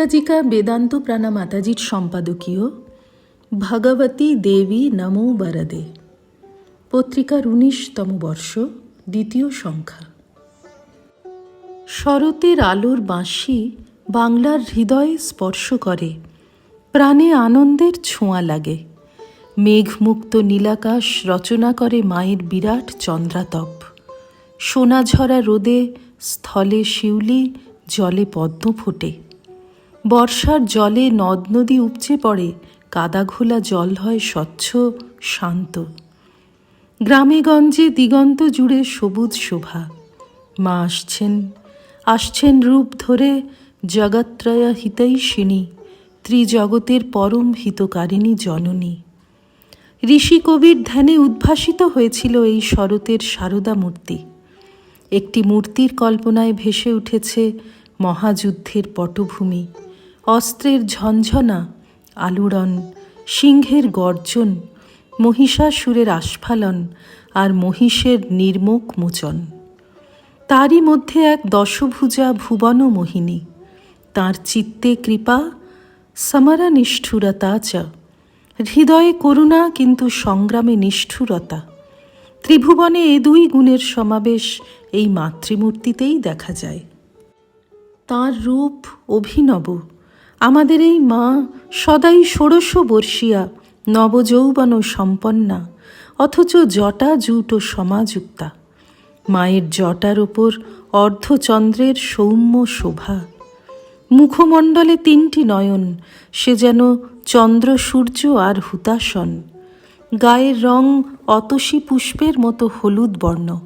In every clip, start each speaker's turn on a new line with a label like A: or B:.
A: প্রব্রাজিকা বেদান্ত প্রাণা মাতাজির সম্পাদকীয়, ভগবতী দেবী নমো বরদে। পত্রিকার উনিশতম বর্ষ, দ্বিতীয় সংখ্যা। শরতের আলোর বাঁশি বাংলার হৃদয়ে স্পর্শ করে, প্রাণে আনন্দের ছোঁয়া লাগে। মেঘমুক্ত নীলাকাশ রচনা করে মায়ের বিরাট চন্দ্রাতপ। সোনাঝরা রোদে স্থলে শিউলি, জলে পদ্ম ফোটে। বর্ষার জলে নদ নদী উপচে পড়ে, কাদাঘোলা জল হয় স্বচ্ছ, শান্ত। গ্রামে গঞ্জে দিগন্ত জুড়ে সবুজ শোভা। মা আসছেন আসছেন রূপ ধরে জগত্রয়া হিতৈষিণী ত্রিজগতের পরম হিতকারিণী জননী। ঋষি কবির ধ্যানে উদ্ভাসিত হয়েছিল এই শরতের সারদা মূর্তি। একটি মূর্তির কল্পনায় ভেসে উঠেছে মহাযুদ্ধের পটভূমি। অস্ত্রের ঝঞ্ঝনা আলোড়ন, সিংহের গর্জন, মহিষাসুরের আস্ফালন আর মহিষের নির্মুখ মোচন। তারই মধ্যে এক দশভুজা ভুবন মোহিনী। তাঁর চিত্তে কৃপা, সমরা নিষ্ঠুরতা চ। হৃদয়ে করুণা কিন্তু সংগ্রামে নিষ্ঠুরতা। ত্রিভুবনে এ দুই গুণের সমাবেশ এই মাতৃমূর্তিতেই দেখা যায়। তাঁর রূপ অভিনব। আমাদের এই মা সদাই ষোড়শ বর্ষিয়া নবযৌবন সম্পন্না, অথচ জটা জুট ও সমাযুক্তা। মায়ের জটার ওপর অর্ধচন্দ্রের সৌম্য শোভা। মুখমণ্ডলে তিনটি নয়ন, সে যেন চন্দ্র সূর্য আর হুতাসন গায়ের রং অতসী পুষ্পের মতো হলুদ বর্ণ।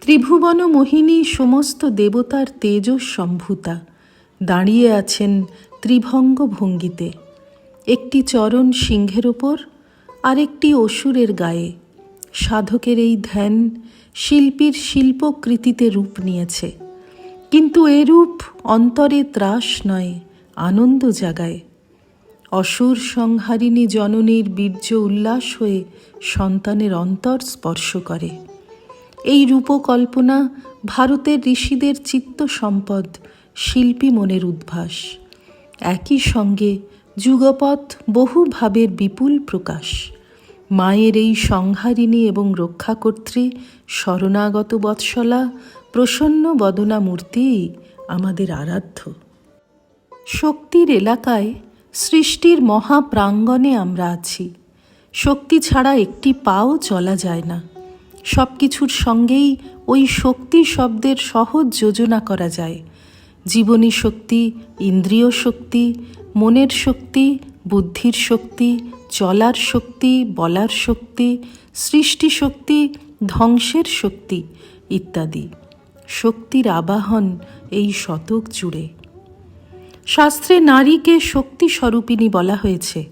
A: ত্রিভুবন মোহিনী সমস্ত দেবতার তেজস সম্ভূতা। দাঁড়িয়ে আছেন ত্রিভঙ্গ ভঙ্গিতে একটি চরণ সিংহের ওপর আরেকটি অসুরের গায়ে, সাধকের এই ধ্যান শিল্পীর শিল্পকৃতিতে রূপ নিয়েছে। কিন্তু এরূপ অন্তরে ত্রাস নয়, আনন্দ জাগায়। অসুর সংহারিণী জননীর বীর্য উল্লাস হয়ে সন্তানের অন্তর স্পর্শ করে। এই রূপকল্পনা ভারতের ঋষিদের চিত্ত সম্পদ শিল্পী মনের উদ্ভাস। একই সঙ্গে যুগপথ বহু ভাবের বিপুল প্রকাশ। মায়ের এই সংহারিণী এবং রক্ষাকর্ত্রী শরণাগত বৎসলা, প্রসন্ন বদনা মূর্তিই আমাদের আরাধ্য। শক্তির এলাকায় সৃষ্টির মহাপ্রাঙ্গণে আমরা আছি। শক্তি ছাড়া একটি পাও চলা যায় না। সব কিছুর সঙ্গেই ওই শক্তি শব্দের সহজ যোজনা করা যায়। জীবনী শক্তি, ইন্দ্রিয় শক্তি, মনের শক্তি, বুদ্ধির শক্তি, চলার শক্তি, বলার শক্তি, সৃষ্টি শক্তি, ধ্বংসের শক্তি ইত্যাদি। শক্তির আবাহন এই শতক জুড়ে। শাস্ত্রে নারীকে শক্তি স্বরূপিণী বলা হয়েছে।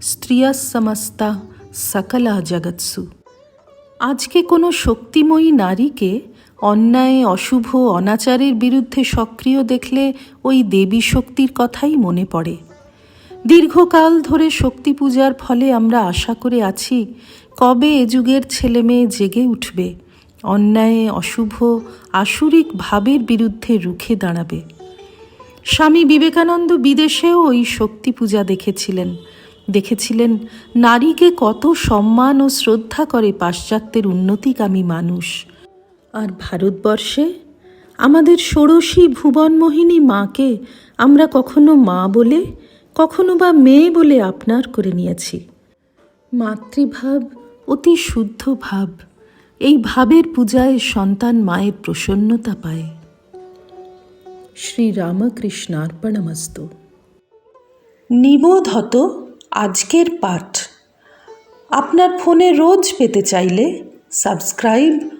A: স্ত্রিয়া সমস্তা সকলা জগৎসু। আজকে কোনো শক্তিময়ী নারীকে অন্যায়, অশুভ, অনাচারের বিরুদ্ধে সক্রিয় দেখলে ওই দেবী শক্তির কথাই মনে পড়ে। দীর্ঘকাল ধরে শক্তি পূজার ফলে আমরা আশা করে আছি, কবে এ যুগের ছেলে মেয়ে জেগে উঠবে। অন্যায়, অশুভ, আসুরিক ভাবের বিরুদ্ধে রুখে দাঁড়াবে। স্বামী বিবেকানন্দ বিদেশেও ওই শক্তি পূজা দেখেছিলেন। দেখেছিলেন নারীকে কত সম্মান ও শ্রদ্ধা করে পাশ্চাত্যের উন্নতিকামী মানুষ। আর ভারতবর্ষে? আমাদের ষোড়শী ভুবনমোহিনী মাকে আমরা কখনো মা বলে, কখনো বা মেয়ে বলে আপনার করে নিয়েছি। মাতৃভাব অতি শুদ্ধ ভাব। এই ভাবের পূজায় সন্তান মায়ের প্রসন্নতা পায়। শ্রীরামকৃষ্ণার্পণমস্তু। নিবোধত আজকের পাঠ। আপনার ফোনে রোজ পেতে চাইলে সাবস্ক্রাইব